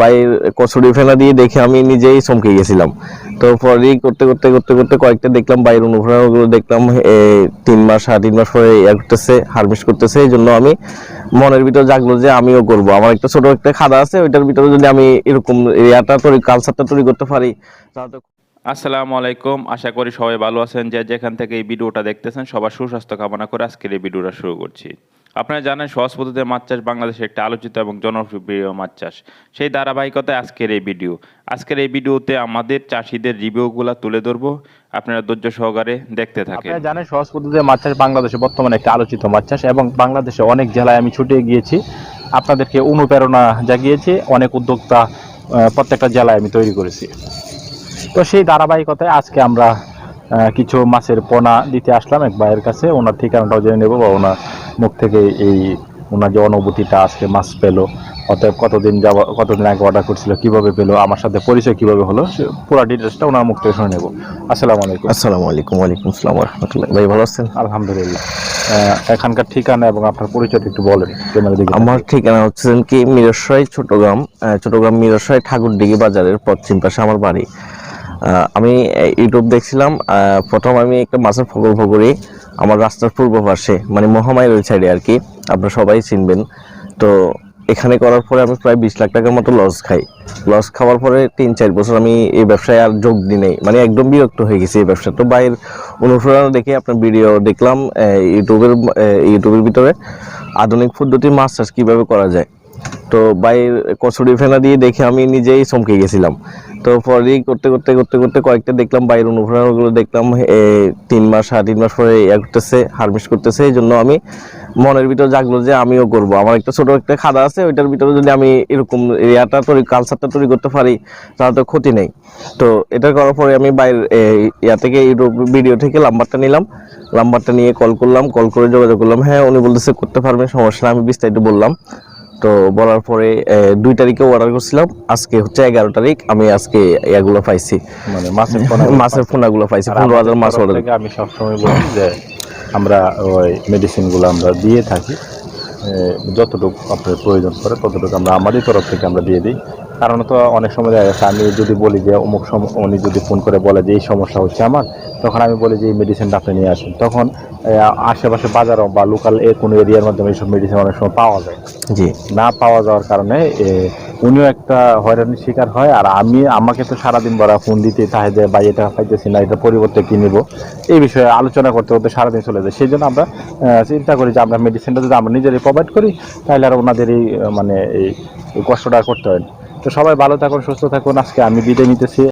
বাইর কচুরি ফেলা দিয়ে দেখে আমি নিজেই চমকে গেছিলাম। তো পরে করতে করতে করতে করতে কয়েকটা দেখলাম, বাইরের অনুপ্রেরণাগুলো দেখলাম তিন মাস, সাড়ে তিন মাস পরে ইয়া করতেছে হারভেস্ট করতেছে, এই জন্য আমি মনের ভিতর জাগলো যে আমিও করব। আমার একটা ছোট একটা খাদা আছে, ওইটার ভিতরে যদি আমি এরকম ইয়াটা তৈরি কালচারটা তৈরি করতে পারি, তাহলে আসসালামু আলাইকুম, আশা করি সবাই ভালো আছেন। যে যেখান থেকে এই ভিডিওটা দেখতেছেন, সবার সুস্বাস্থ্য কামনা করে আজকের এই ভিডিওটা শুরু করছি। আপনারা জানেন সহজ পদ্ধতিতে মাছ চাষ বাংলাদেশে একটা আলোচিত এবং জনপ্রিয় মাছ চাষ। সেই ধারাবাহিকতায় আজকের এই ভিডিও। আজকের এই ভিডিওতে আমাদের চাষিদের রিভিউগুলো তুলে ধরবো। আপনারা ধৈর্য সহকারে দেখতে থাকেন। আপনারা জানেন সহজ পদ্ধতিতে মাছ চাষ বাংলাদেশে বর্তমানে একটা আলোচিত মাছ চাষ এবং বাংলাদেশে অনেক জেলায় আমি ছুটে গিয়েছি। আপনাদেরকে অনুপ্রেরণা জাগিয়েছি অনেক উদ্যোক্তা প্রত্যেকটা জেলায় আমি তৈরি করেছি। তো সেই ধারাবাহিকতায় আজকে আমরা কিছু মাছের পোনা দিতে আসলাম এক ভাইয়ের কাছে। ওনার ঠিকানাটাও জেনে নেব বা ওনার মুখ থেকে এই ওনার যে অনুভূতিটা আজকে মাছ পেল অতএব কতদিন যাব কতদিন আগে অর্ডার করছিল কীভাবে পেল আমার সাথে পরিচয় কীভাবে হলো সে- পুরো ডিটেলসটা ওনার মুখ থেকে শুনে নেব। আসসালামু আলাইকুম। আসসালামু আলাইকুম ওয়ালাইকুম আসসালাম রহমতুল্লাহ ভাই ভালো আছেন? আলহামদুলিল্লাহ। এখানকার ঠিকানা এবং আপনার পরিচয়টা একটু বলেন আমার ঠিকানা হচ্ছে কি মিরসরাই চট্টগ্রাম আহ, চট্টগ্রাম মিরসরাই ঠাকুরদিঘি বাজারের পশ্চিম পাশে আমার বাড়ি। আমি ইউটিউব দেখছিলাম প্রথম আমি একটা মাছের প্রকল্প করি আমার রাস্তার পূর্ব পাশে মানে মহামায়ের ওই সাইডে আর কি, আপনারা সবাই চিনবেন। তো এখানে করার পরে আমি প্রায় বিশ লাখ টাকার মতো লস খাই। লস খাওয়ার পরে তিন চার বছর আমি এই ব্যবসায় আর যোগ দিই নাই মানে একদম বিরক্ত হয়ে গেছি এই ব্যবসা। তো বাইরের অনুপ্রেরণা দেখে আপনার ভিডিও দেখলাম ইউটিউবের ইউটিউবের ভিতরে আধুনিক পদ্ধতি মাছ চাষ কীভাবে করা যায়। তো বাইরের কচুরি ফেনা দিয়ে দেখে আমি নিজেই চমকে গেছিলাম। তো পরে করতে করতে করতে করতে কয়েকটা দেখলাম, বাইরের অনুপ্রেরণাগুলো দেখলাম তিন মাস, সাড়ে তিন মাস পরে ইয়া করতেছে হারভেস্ট করতেছে, এই জন্য আমি মনের ভিতর জাগলো যে আমিও করব। আমার একটা ছোট একটা খাদা আছে, ওইটার ভিতরে যদি আমি এরকম ইয়াটা তৈরি কালচারটা তৈরি করতে পারি, তাহলে তো ক্ষতি নেই। তো এটা করার পরে আমি বাইরের ইয়া থেকে ইউটিউব ভিডিও থেকে নাম্বারটা নিলাম। নাম্বারটা নিয়ে কল করলাম কল করে যোগাযোগ করলাম হ্যাঁ উনি বলতেছে করতে পারবেন, সমস্যা আমি বিস্তারিত বললাম। তো বলার পরে দুই তারিখে অর্ডার করছিলাম। আজকে হচ্ছে এগারো তারিখ আমি আজকে এগুলো পাইছি। মানে মাছের মাছের ফোনাগুলো পাইছি পনেরো হাজার মাছ অর্ডার আমি সবসময় বলি যে আমরা ওই মেডিসিনগুলো আমরা দিয়ে থাকি। যতটুকু আপনার প্রয়োজন পড়ে ততটুকু আমরা আমাদের তরফ থেকে আমরা দিয়ে দিই। কারণ তো অনেক সময় দেখা যাচ্ছে আমি যদি বলি যে অমুক সম উনি যদি ফোন করে বলে যে এই সমস্যা হচ্ছে আমার তখন আমি বলি যে এই মেডিসিনটা আপনি নিয়ে আসুন। তখন আশেপাশে বাজারও বা লোকাল এ কোনো এরিয়ার মাধ্যমে এইসব মেডিসিন অনেক সময় পাওয়া যায়। জি। না পাওয়া যাওয়ার কারণে উনিও একটা হয়রানির শিকার হয়। আর আমি আমাকে তো সারাদিন বড় ফোন দিতে চাই যে বা এটা পাইতেছি না এটা পরিবর্তে কি নিব? এই বিষয়ে আলোচনা করতে করতে সারাদিন চলে যায়। সেই জন্য আমরা চিন্তা করি যে আমরা মেডিসিনটা যদি আমরা নিজেরাই প্রোভাইড করি তাহলে আর ওনাদের এই মানে এই এই কষ্টটা করতে হয় না। তো সবাই ভালো থাকুন সুস্থ থাকুন। আজকে আমি বিদায় নিতেছি।